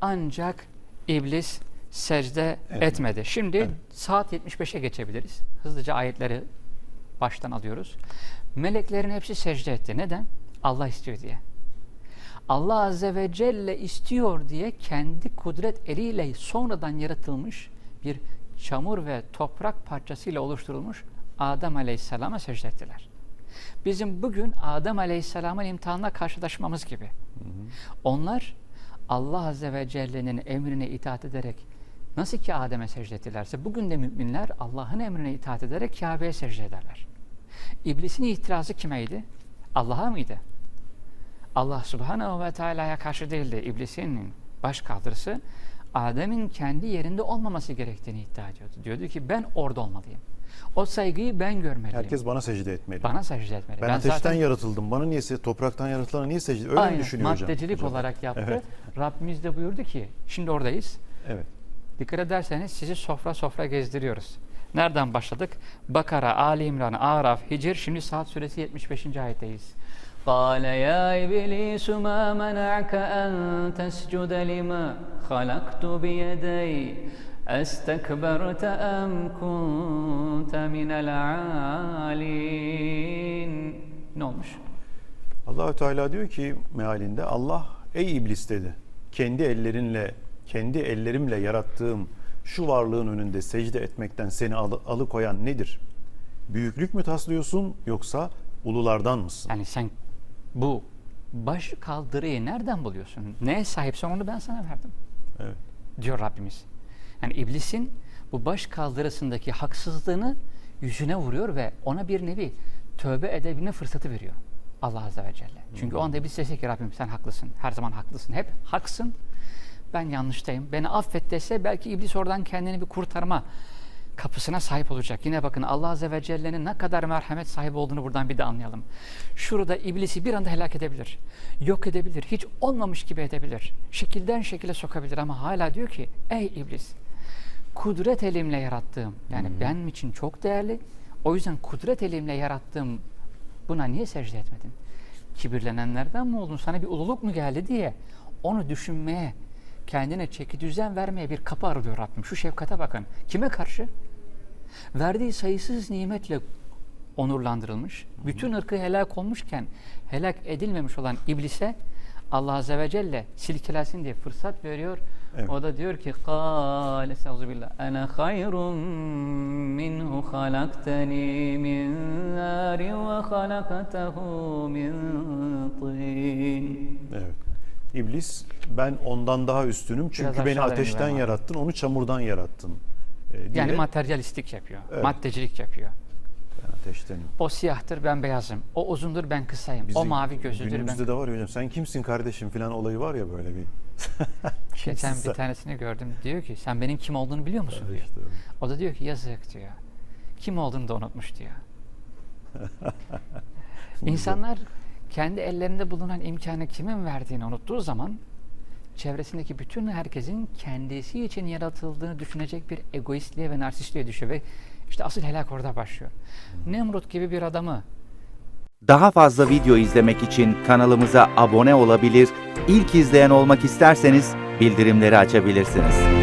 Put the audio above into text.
Ancak iblis secde Evet. etmedi. Şimdi Evet. saat 75'e geçebiliriz. Hızlıca ayetleri baştan alıyoruz. Meleklerin hepsi secde etti. Neden? Allah istiyor diye. Allah Azze ve Celle istiyor diye kendi kudret eliyle sonradan yaratılmış bir çamur ve toprak parçasıyla oluşturulmuş Adem Aleyhisselam'a secde ettiler. Bizim bugün Adem Aleyhisselam'ın imtihanla karşılaşmamız gibi. Onlar Allah Azze ve Celle'nin emrine itaat ederek nasıl ki Adem'e secde ettilerse bugün de müminler Allah'ın emrine itaat ederek Kabe'ye secde ederler. İblisin itirazı kimeydi? Allah'a mıydı? Allah Subhanahu ve Teala'ya karşı değil de iblisin baş kaldırısı Adem'in kendi yerinde olmaması gerektiğini iddia ediyordu. Diyordu ki ben orada olmalıyım. O saygıyı ben görmeliyim. Herkes bana secde etmeli. bana secde etmeli. ben, ateşten yaratıldım. Bana niye se- topraktan yaratılana niye secde? Öyle mi Aynen, düşünüyor hocam? maddecilik Hocam. olarak yaptı. Evet. Rabbimiz de buyurdu ki, şimdi oradayız. Evet. Dikkat ederseniz sizi sofra sofra gezdiriyoruz. Nereden başladık? Bakara, Ali İmran, Araf, Hicr, şimdi Saat suresi 75. ayetteyiz. قال يا إبليس ما منعك أن تسجد لما خلقت بيدي أستكبرت أم كنت من العالين Ne olmuş? Allahü Teala diyor ki mealinde Allah ey iblis dedi. Kendi ellerinle kendi ellerimle yarattığım şu varlığın önünde secde etmekten seni alı- alıkoyan nedir? Büyüklük mü taslıyorsun yoksa ululardan mısın? Yani sen bu baş kaldırıyı nereden buluyorsun? Neye sahipsen onu ben sana verdim. Evet. Diyor Rabbimiz. Yani iblisin bu baş kaldırısındaki haksızlığını yüzüne vuruyor ve ona bir nevi tövbe edebilme fırsatı veriyor. Allah Azze ve Celle. Çünkü o anda iblis dese ki Rabbim sen haklısın. Her zaman haklısın. Hep haksın. Ben yanlıştayım. Beni affet dese belki iblis oradan kendini bir kurtarma kapısına sahip olacak. Yine bakın Allah Azze ve Celle'nin ne kadar merhamet sahibi olduğunu buradan bir de anlayalım. Şurada iblisi bir anda helak edebilir. Yok edebilir. Hiç olmamış gibi edebilir. Şekilden şekile sokabilir ama hala diyor ki ey iblis kudret elimle yarattığım yani benim için çok değerli. O yüzden kudret elimle yarattığım buna niye secde etmedin? Kibirlenenlerden mi oldun? Sana bir ululuk mu geldi diye onu düşünmeye, kendine çeki düzen vermeye bir kapı arıyor Rabbim. Şu şefkate bakın. Kime karşı? Verdiği sayısız nimetle onurlandırılmış, bütün ırkı helak olmuşken helak edilmemiş olan iblise Allah Azze ve Celle silkelensin diye fırsat veriyor. Evet. O da diyor ki قال Estağfirullah Ana hayrun minhu halaktani min nar ve halakatahu min tin. Evet. İblis ben ondan daha üstünüm çünkü Biraz beni aşağıdan ateşten indirelim abi. yarattın, onu çamurdan yarattın. Ee, Yani diye materyalistik yapıyor. Evet. Maddecilik yapıyor. ben ateştenim. O siyahtır ben beyazım. O uzundur ben kısayım. o Bizim mavi gözlüdür ben Günümüzde de var hocam sen kimsin kardeşim falan olayı var ya böyle bir. Geçen Kimsin bir tanesini gördüm. Diyor ki sen benim kim olduğunu biliyor musun diyor. İşte. O da diyor ki yazık diyor. Kim olduğunu da unutmuş diyor. İnsanlar kendi ellerinde bulunan imkanı kimin verdiğini unuttuğu zaman çevresindeki bütün herkesin kendisi için yaratıldığını düşünecek bir egoistliğe ve narsistliğe düşüyor ve işte asıl helak orada başlıyor. Nemrut gibi bir adamı Daha fazla video izlemek için kanalımıza abone olabilir, ilk izleyen olmak isterseniz bildirimleri açabilirsiniz.